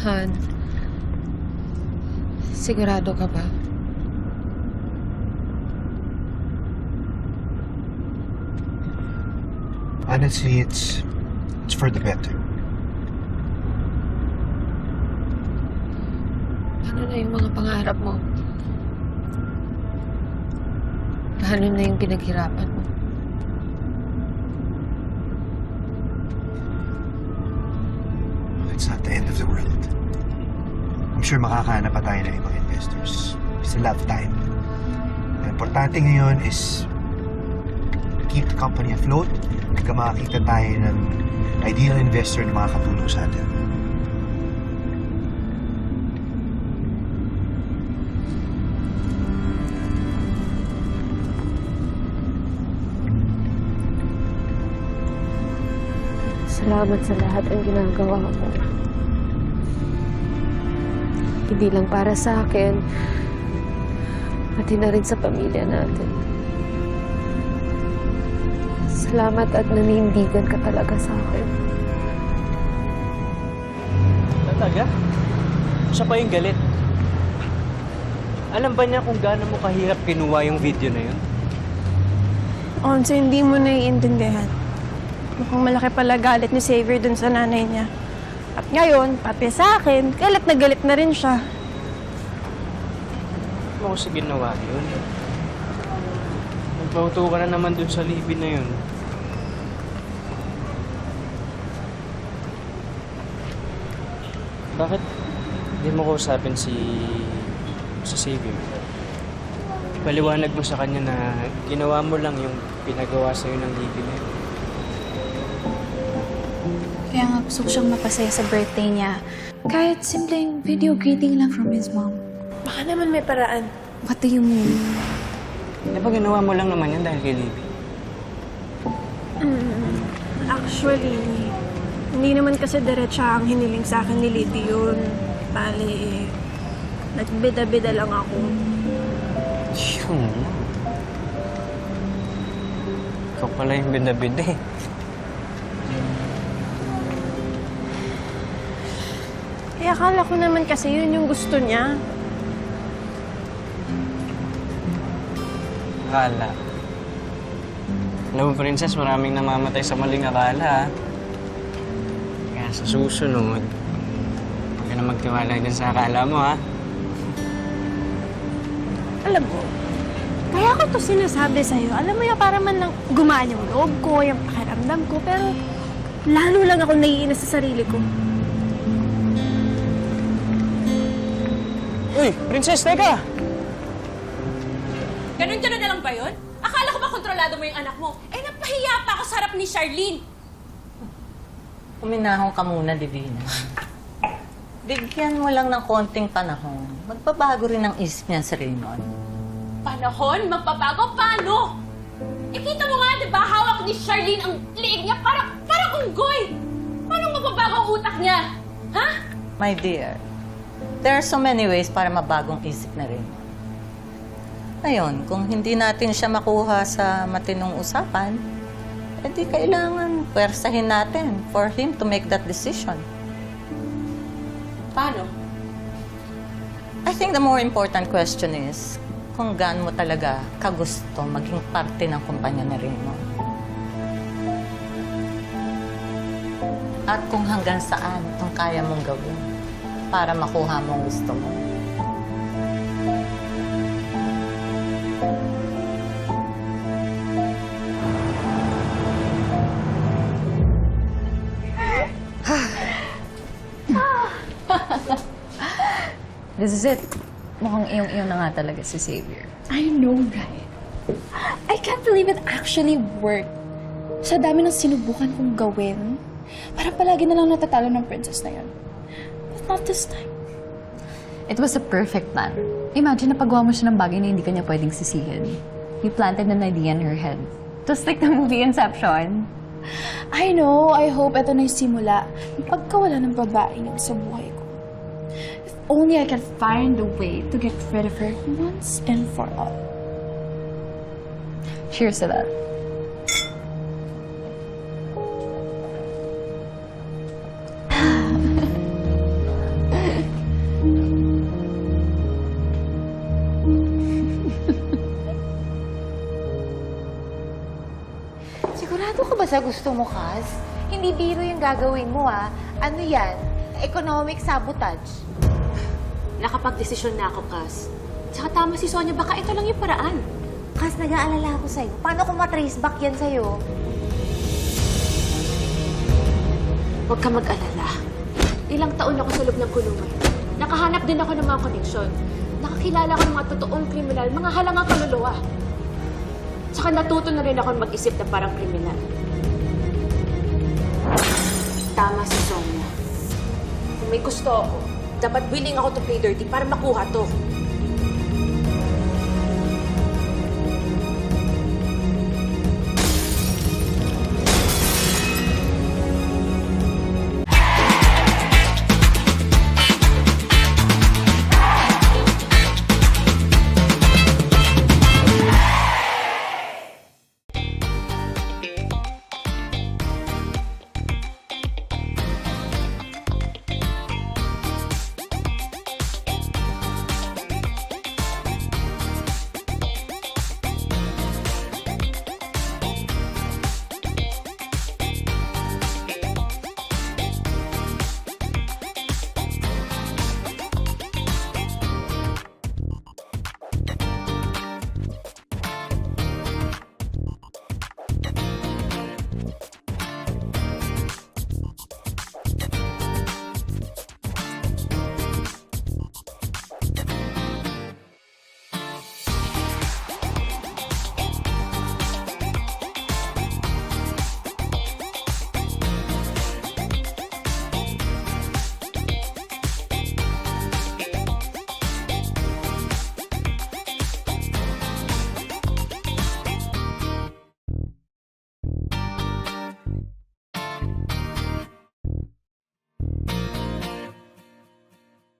Han, sigurado ka ba? Honestly, it's it's for the better. Ano na yung mga pangarap mo? Paano na yung pinaghirapan mo? I'm sure makakahanap pa tayo ng ibang investors. We still have time. Ang importante ngayon is keep the company afloat hanggang makakita tayo ng ideal investor na makakatulong sa atin. Salamat sa lahat ang ginagawa mo. Hindi lang para sa akin, pati na rin sa pamilya natin. Salamat at nanindigan ka talaga sa akin. Talaga? Siya pa yung galit. Alam ba niya kung gaano mo kahirap kinuha yung video na yun? Onso, hindi mo naiintindihan. Mukhang malaki pala galit ni Xavier dun sa nanay niya. At ngayon, pati sa akin, galit na galit na rin siya. Ano ko sa ginawa yun? Nagpauto ka na naman dun sa libin na yun. Bakit di mo kausapin si... si Xavier? Paliwanag mo sa kanya na ginawa mo lang yung pinagawa sa'yo ng libin na yun. Kaya nga gusto ko siyang mapasaya sa birthday niya. Kahit simpleng video greeting lang from his mom. Baka naman may paraan. What do you mean? Di ba ginawa mo lang naman yan dahil kay Libby? Actually, hindi naman kasi diretsa ang hiniling sa akin ni Liddy yun. Bali, nagbida-bida lang ako. Yun lang. Ikaw pala yung bida-bida eh. Eh, akala ko naman kasi yun yung gusto niya. Akala. Alam mo, princess, maraming namamatay sa maling akala. ah. Kaya sa susunod, huwag ka na magtiwala din sa akala mo, ha? Alam mo, kaya ko to sinasabi sa'yo. Alam mo yung para man lang gumaan yung loob ko, yung pakiramdam ko, pero lalo lang ako naiinis sa sarili ko. Uy, princess, teka! Ganun-ganun na lang ba yun? Akala ko ba kontrolado mo yung anak mo? Eh, napahiya pa ako sa harap ni Charlene. Uminahon ka muna, Divina. Bigyan mo lang ng konting panahon. Magbabago rin ang isip niya si Raymond. Panahon? Magpapago? Paano? Eh, kita mo nga, di ba, hawak ni Charlene ang liig niya para, para unggoy. Paano magpapago ang utak niya? Ha? My dear, there are so many ways para mabagong isip na Raymond. Ngayon, kung hindi natin siya makuha sa matinong usapan, edi kailangan pwersahin natin for him to make that decision. Paano? I think the more important question is kung gaano mo talaga kagusto maging parte ng kumpanya ni Raymond. At kung hanggang saan itong kaya mong gawin para makuha mo ang gusto mo. This is it. Mukhang iyong-iyo na nga talaga si Xavier. I know, right? I can't believe it actually worked. Sa dami ng sinubukan kong gawin, parang palagi na lang natatalo ng princess na yun. Not this time. It was a perfect plan. Imagine na pagawa mo siya ng bagay na hindi kanya pwedeng sisihin. You planted an idea in her head. Just like the movie Inception. I know, I hope ito na yung simula ng pagkawala ng babae yun sa buhay ko. If only I can find a way to get rid of her once and for all. Cheers to that. Sa gusto mo, Kaz. Hindi biro yung gagawin mo, ah. Ano yan? Economic sabotage. Nakapag-desisyon na ako, Cas. Tsaka tama si Sonia, baka ito lang yung paraan. Kaz, nag-aalala ako sa'yo. Paano kung matrace back yan sa'yo? Huwag ka mag-alala. Ilang taon ako sa loob ng kulungan. Nakahanap din ako ng mga koneksyon. Nakakilala ko ng mga totoong kriminal, mga halangang kaluluwa. Tsaka natuto na rin ako mag-isip na parang kriminal. May gusto ako, dapat willing ako to play dirty para makuha to.